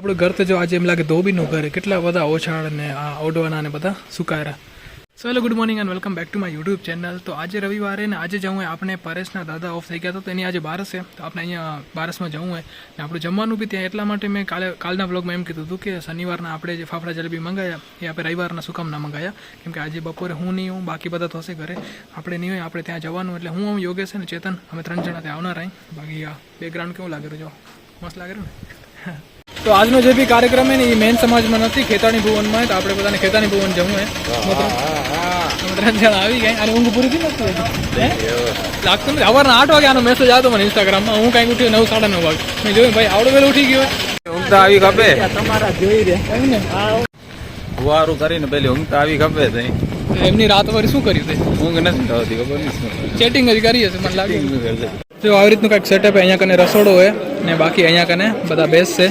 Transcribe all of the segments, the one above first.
આપણું ઘર તો જો આજે એમ લાગે ધોબીનું ઘર છે. કેટલા બધા ઓછાળ ને આ ઓડવાના ને બધા સુકાયરા so hello good morning and welcome back to my YouTube channel તો આજે રવિવારે ને આજે જવું હોય આપણે પરેશના દાદા ઓફ થઈ ગયા હતા, તો એની આજે બારસ છે. તો આપણે અહીંયા બારસમાં જવું હોય. ને આપણું જમવાનું બી ત્યાં એટલા માટે મેં કાલે, કાલના વ્લોગમાં એમ કીધું હતું કે શનિવારના આપણે જે ફાફડા જલેબી મંગાયા, એ આપણે રવિવારના સુકામ કામ ના મંગાયા. કેમ કે આજે બપોરે હું નહીં હું બાકી બધા થશે ઘરે. આપણે નહીં હોય, આપણે ત્યાં જવાનું એટલે હું યોગેશ ને ચેતન. અમે ત્રણ જણા ત્યાં આવનાર બાકી આ બેકગ્રાઉન્ડ કેવું લાગેલું જો, મસ્ત લાગે રહ્યું ને? તો આજનો જે બી કાર્યક્રમ હે ને એ મેન સમાજમાં નથી ખેતાણી ભુવનમાં તો આપણે બધાને ખેતાણી ભુવન જવું હે જણા આવી ગયા અને ઊંઘ પૂરી થઈ નથી? લાગતું નથી સવારના આઠ વાગે આનો મેસેજ આવ્યો મને ઇન્સ્ટાગ્રામમાં હું કાંઈક ઉઠ્યો નવ સાડા નવ વાગે. મેં જોયું ભાઈ આવડો વેલો ઉઠી ગયો. ઊંઘતા આવી ખપે? તમારા જોઈ રે ને? ફુવારું કરીને પેલી ઊંઘતા આવી ખપે તઈ? એમની રાત વારી શું કર્યું તે? ઊંઘ નથી આવતી ખબર નહીં ચેટિંગ જ કરી હશે મને લાગે. જો આવી રીતનું કંઈક સેટઅપ અહીંયા કને રસોડો હોય ને બાકી અહીંયા કને બધા બેસશે.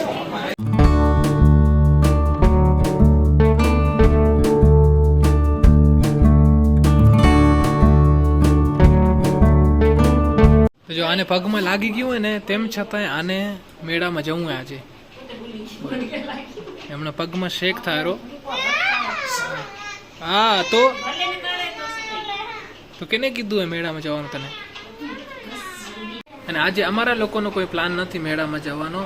જો આને પગમાં લાગી ગયું હોય ને, તેમ છતાંય આને મેળામાં જવું આજે. એમના પગમાં શેક થાય રો હા, તો? તો કેને કીધું હોય મેળામાં જવાનું તને? અને આજે અમારા લોકોનો કોઈ પ્લાન નથી મેળામાં જવાનો.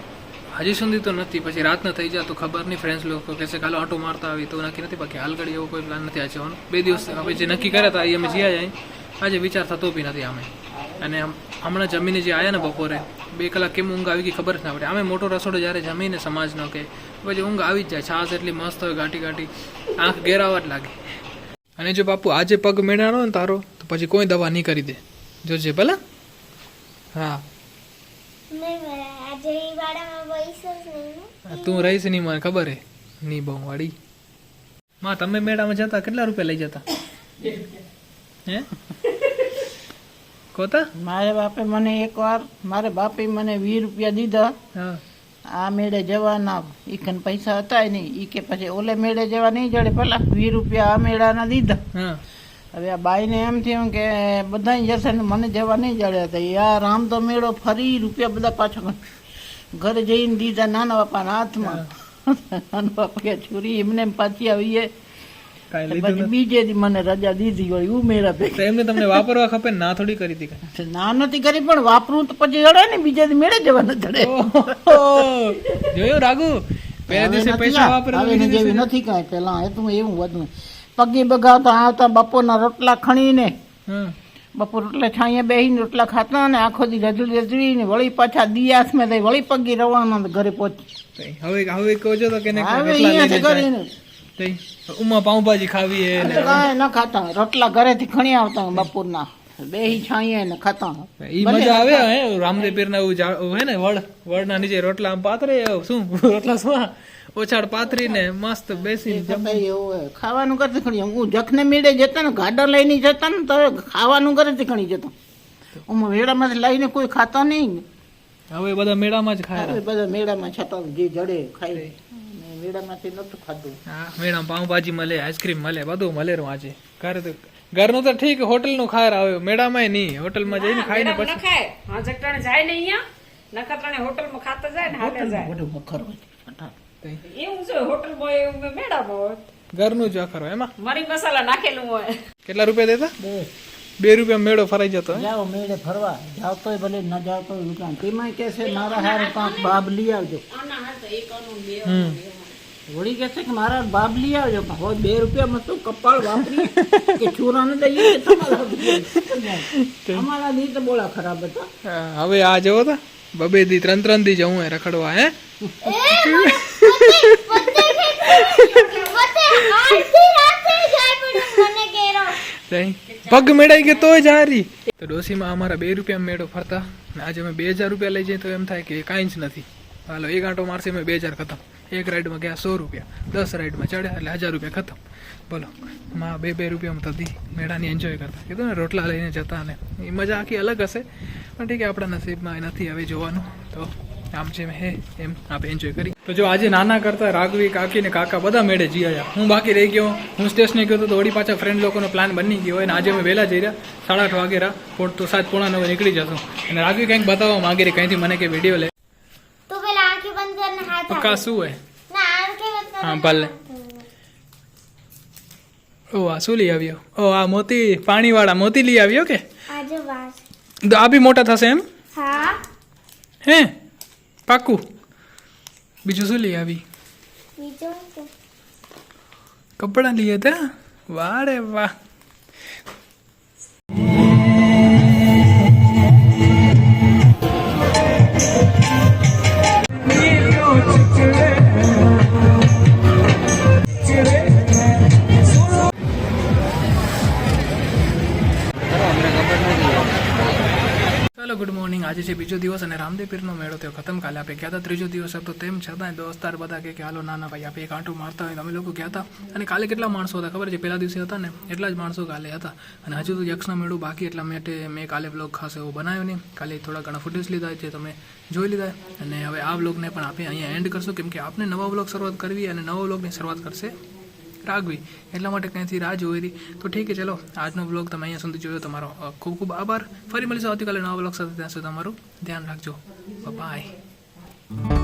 હજી સુધી તો નથી, પછી રાત ન થઈ જાય તો ખબર નહીં. ફ્રેન્ડ્સ લોકો કહેશે કાલે ઓટો મારતા આવી તો નક્કી નથી બાકી હાલ એવો કોઈ પ્લાન નથી. આજે જવાનો. બે દિવસ હવે જે નક્કી કર્યા હતા એ અમે જ્યાં જાય. આજે વિચાર થતો બી નથી અમે અને હમણાં જમીને જે આવ્યા ને બપોરે બે કલાક કેમ ઊંઘ આવી ગઈ ખબર જ ના પડે. અમે મોટો રસોડો જ્યારે જમીને સમાજનો કે પછી ઊંઘ આવી જ જાય. છાસ એટલી મસ્ત હોય ગાંઠી ગાંઠી આંખ ઘેરાવા જ લાગે. અને જો બાપુ આજે પગ મેળાનો ને તારો તો પછી કોઈ દવા નહીં કરી દે. જોજે ભલે. હા. તું રહીશ નહીં મને ખબર હે? નહીં બહુ વાળી. માં તમે મેળામાં જતા? કેટલા રૂપિયા લઈ જતા? હે? કોતા? મારે બાપે મને એકવાર મારે બાપે મને વીસ રૂપિયા દીધા. આ મેળે જવાના. ઈ કન પૈસા હતા નહીં. ઈ કે પછી ઓલે મેળે જવા નહીં જડે પેલા વીસ રૂપિયા આ મેળાના દીધા. હવે આ બાઈને એમ થયું કે બધા જશે ને મને જવા નહીં જડે તો યાર આમ તો મેળો ફરી રૂપિયા બધા પાછા ઘરે જઈને દીધા નાના બાપાના હાથમાં. નાના બાપા કે છોરી એમને પાછી આવીએ. કાંઈ લીધું બીજે દી મને રજા દીધી વળી હું મેળા એમને તમને વાપરવા ખપે ના થોડી કરી હતી ના નથી કરી પણ વાપરું તો પછી જડે ને બીજા દી મેળે જવા ન જડે જોયું રાગુ પહેલા દિવસે પૈસા વાપરે આ- બીજે હવે જેવી નથી કાંઈ. પેલા એ તો એવું બધું પગી બગાવતા આવતા બપોરના રોટલા ખણીને. બપોર રોટલા છાંયા બેહીને રોટલા ખાતા ને આખો દી રજડી ને વળી પાછા દિયાસ મેં વળી પગી રવાના ઘરે પહોંચી. હવે હવે કહો છો તો કે હવે અહીંયાથી કરીને તઈ. ઉમા પાઉંભાજી ખાવી હે કાંઈ ન ખાતા. રોટલા ઘરેથી ખણી આવતા બપોરના. બેહી છાંયે ને ખાતા ઈ મજા આવે હે રામદેવ પીર ના હે ને વડ વડ નીચે રોટલા આમ પાથરે શું રોટલા શું? ઓછાડ પાથરી મસ્ત બેસી. ખાવાનું કરતી ખણી હું જખને મેળે જતા ને ગાડા લઈને જતા ને તો ખાવાનું ઘરેથી ખણી જતો. હું મેળામાંથી લઈને કોઈ ખાતા નહીં હવે બધા મેળામાં જ ખાય હવે બધા મેળામાં છતાં જે જડે ખાઈ મેળામાંથી નતું ખાધું. હા મેળામાં પાઉંભાજી મળે આઈસ્ક્રીમ મળે બધું મળે રહું આજે. ઘરે તો ઘરનું તો ઠીક હોટલનું ખાર આવે મેળામાં નહીં. હોટલમાં જઈને ખાઈને પછી ખાય. હા જકટાણે જાય ને અહીંયા. નખત્રાણે હોટલમાં ખાતા જાય ને હાલે જાય. બધું મખર હોય એવું છે હોટલમાં એવું મેળામાં હોય. ઘરનું જ આખર એમાં? મરી મસાલા નાખેલું હોય. કેટલા રૂપિયા દેતા? બે. રૂપિયા મેળો ફરાઈ જતો જાઓ મેળે ફરવા. જાવ તોય ભલે ન જાવ તોય દુકાન તેમાં કે છે મારા હારે પાંચ બાબ લઈ આવજો. હમ. વળી કે છે કે મારા બાપ લઈ આવજો. હવે બે રૂપિયામાં શું કપાળ વાપરી? કે છોરાને દઈએ? અમારા દી તો બોલા ખરાબ હતા. હવે આ જવો તો. બબે દી ત્રણ ત્રણ દી જવું હે રખડવા હે? પોતે આખી રાતે જાય પણ મને કેરો. તઈ. પગ મેળાઈ ગયો તોય જારી તો ડોસીમાં અમારા બે રૂપિયા મેળો ફરતા. ને આજે અમે બે હજાર રૂપિયા લઈ જઈએ તો એમ થાય કે કાંઈ જ નથી. હાલો એક આંટો મારશે અમે બે હજાર ખતમ. એક રાઈડમાં ગયા સો રૂપિયા, દસ રાઈડમાં ચડ્યા એટલે હજાર રૂપિયા ખતમ. બોલો માં બે બે રૂપિયામાં થતી મેળાની એન્જોય કરતા. કીધું ને, રોટલા લઈને જતા ને. એ મજા આખી અલગ હશે. પણ ઠીક આપણા નસીબમાં નથી હવે જોવાનું. તો આમ જેમ હે, એમ આપણે એન્જોય કરી તો જો આજે નાના કરતા રાઘવી, કાકી ને કાકા બધા મેળે જી આવ્યા હું બાકી રહી ગયો, હું સ્ટેશને ગયો તો વળી પાછા ફ્રેન્ડ લોકોનો પ્લાન બની ગયો અને આજે અમે વહેલા જઈ રહ્યા. સાડા આઠ વાગે રહ્યા. તો સાત પોણા નવે નીકળી જશું. અને રાઘવી કંઈક બતાવવા માંગે રહી કંઈથી મને કે વીડિયો લે. બંધ કરીને હાથ પક્કા શું હોય? ના આમ કેમ હા, ભલે. ઓ આ શું લઈ આવ્યો? ઓ આ મોતી પાણીવાળા મોતી લઈ આવ્યો કે? તો આ બી મોટા થશે એમ? હા. હે? પાક્કું. બીજું શું લઈ આવી? બીજું કપડાં લઈએ હતા વાહ વાહ. ચાલો ગુડ મોર્નિંગ. આજે છે બીજો દિવસ અને રામદેવ પીરનો મેળો. થયો ખતમ કાલે આપણે ગયા હતા ત્રીજો દિવસ હતો. તેમ છતાંય દોસ્તાર બધા કે, હાલો, નાના ભાઈ આપણે એક આંટો મારતા હોય અમે લોકો ગયા હતા અને કાલે કેટલા માણસો હતા, ખબર છે? પહેલા દિવસે હતા ને, એટલા જ માણસો કાલે હતા. અને હજુ તો યક્ષના મેળો બાકી, એટલા માટે મેં કાલે બ્લોગ ખાસ એવો બનાવ્યો નહીં. કાલે થોડા ઘણા ફૂટેજ લીધા છે, તમે જોઈ લીધા. અને હવે આ બ્લોગને પણ આપણે અહીંયા એન્ડ કરશું. કેમ કે આપણે નવા બ્લોગ શરૂઆત કરવી અને નવા બ્લોગની શરૂઆત કરશે રાગવી એટલા માટે ક્યાંથી રાહ જોઈ રહી. તો ઠીક છે, ચલો. આજનો બ્લોગ તમે અહીંયા સુધી જોયો. તમારો ખૂબ ખૂબ આભાર. ફરી મળીશું આવતીકાલે નવા બ્લોગ સાથે. ત્યાં સુધી તમારું ધ્યાન રાખજો. બાય